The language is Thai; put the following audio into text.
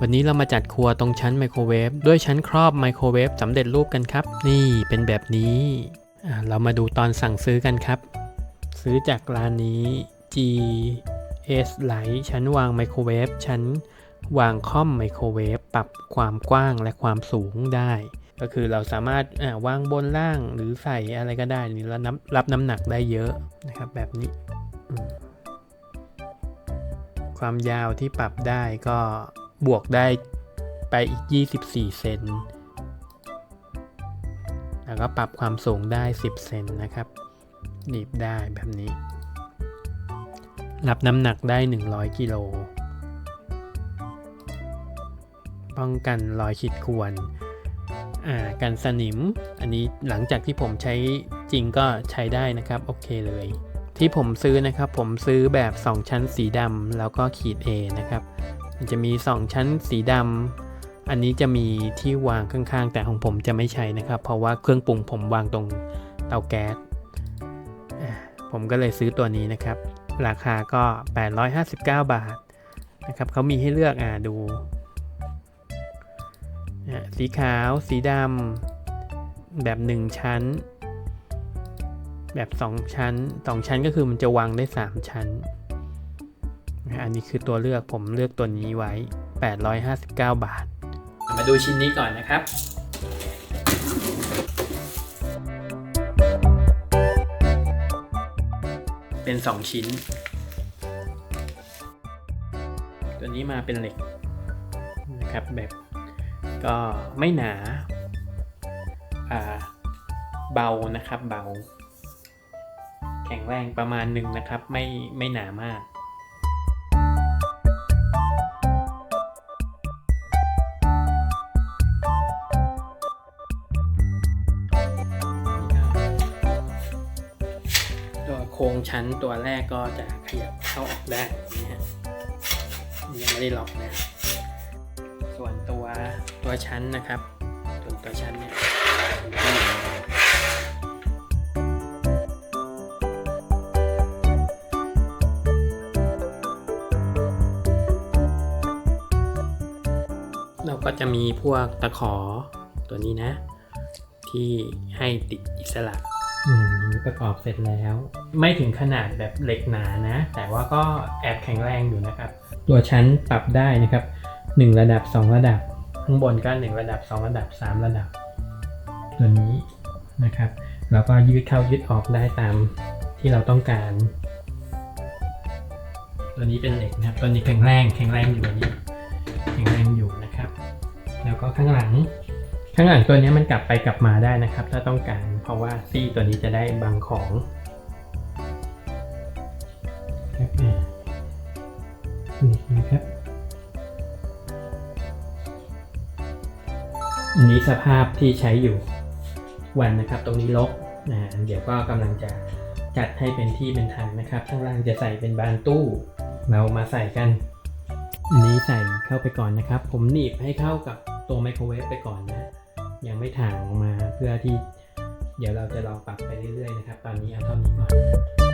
วันนี้เรามาจัดครัวตรงชั้นไมโครเวฟด้วยชั้นครอบไมโครเวฟสำเร็จรูปกันครับ นี่เป็นแบบนี้เรามาดูตอนสั่งซื้อกันครับ ซื้อจากร้านนี้ G S Light ชั้นวางไมโครเวฟชั้นวางค่อมไมโครเวฟปรับความกว้างและความสูงได้ ก็คือเราสามารถวางบนล่างหรือใส่อะไรก็ได้นี่แล้วน้ำรับน้ำหนักได้เยอะนะครับแบบนี้ ความยาวที่ปรับได้ก็ บวกได้ไปอีก 24 เซน แล้วก็ปรับความสูงได้ 10 เซนนะครับหนีบได้แบบนี้ รับน้ำหนักได้ 100 กิโล ป้องกันรอยขีดข่วนอ่ากันสนิม อันนี้หลังจากที่ผมใช้จริงก็ใช้ได้นะครับ โอเคเลย ที่ผมซื้อนะครับ ผมซื้อแบบ 2 ชั้นสีดำแล้วก็ขีด A นะครับ มันจะมี 2 ชั้นสีดำอันนี้จะมีที่วางข้างๆ แต่ของผมจะไม่ใช้นะครับ เพราะว่าเครื่องปรุงผมวางตรงเตาแก๊สผมก็เลยซื้อตัวนี้นะครับ ราคาก็ 859 บาทนะครับเขามีให้เลือกอ่าดูสีขาวสีดำแบบ 1 ชั้น แบบ 2 ชั้น 2 ชั้นก็คือมันจะวางได้ 3 ชั้น อันนี้คือตัวเลือกผมเลือกตัวนี้ไว้ 859 บาท มาดูชิ้นนี้ก่อนนะครับเป็น 2 ชิ้น ตัวนี้มาเป็นเหล็กนะครับแบบก็ไม่หนาอ่าเบานะครับเบา แข็งแรงประมาณหนึ่งนะครับ ไม่ไม่หนามาก โครงชั้นตัวแรกก็จะขยับเข้าออกได้นะฮะยังไม่ได้ล็อกนะ ส่วนตัวตัวชั้นนะครับ ส่วนตัวชั้นเนี่ยเราก็จะมีพวกตะขอตัวนี้นะ ที่ให้ติดอิสระ ประกอบเสร็จแล้ว ไม่ถึงขนาดแบบเหล็กหนานะ แต่ว่าก็แอบแข็งแรงอยู่นะครับ ตัวชั้นปรับได้นะครับ 1 ระดับ 2 ระดับ ข้างบนก็ 1 ระดับ 2 ระดับ 3 ระดับ ตัวนี้นะครับ แล้วก็ยืดเข้ายืดออกได้ตามที่เราต้องการ ตัวนี้เป็นเหล็กนะครับ ตัวนี้แข็งแรงแข็งแรงอยู่ตัวนี้แข็งแรงอยู่นะครับ แล้วก็ข้างหลัง ข้างหลังตัวนี้มันกลับไปกลับมาได้นะครับ ถ้าต้องการ เพราะว่าซี่ตัวนี้จะได้บังของนี่นะครับอันนี้สภาพที่ใช้อยู่วันนะครับ ตรงนี้ลกนะเดี๋ยวก็กำลังจะจัดให้เป็นที่เป็นทางนะครับข้างล่างจะใส่เป็นบานตู้ เรามาใส่กันอันนี้ใส่เข้าไปก่อนนะครับ ผมหนีบให้เข้ากับตัวไมโครเวฟไปก่อนนะ ยังไม่ถ่างออกมาเพื่อที่ เดี๋ยวเราจะลองปรับไปเรื่อยๆนะครับ ตอนนี้เอาเท่านี้ก่อน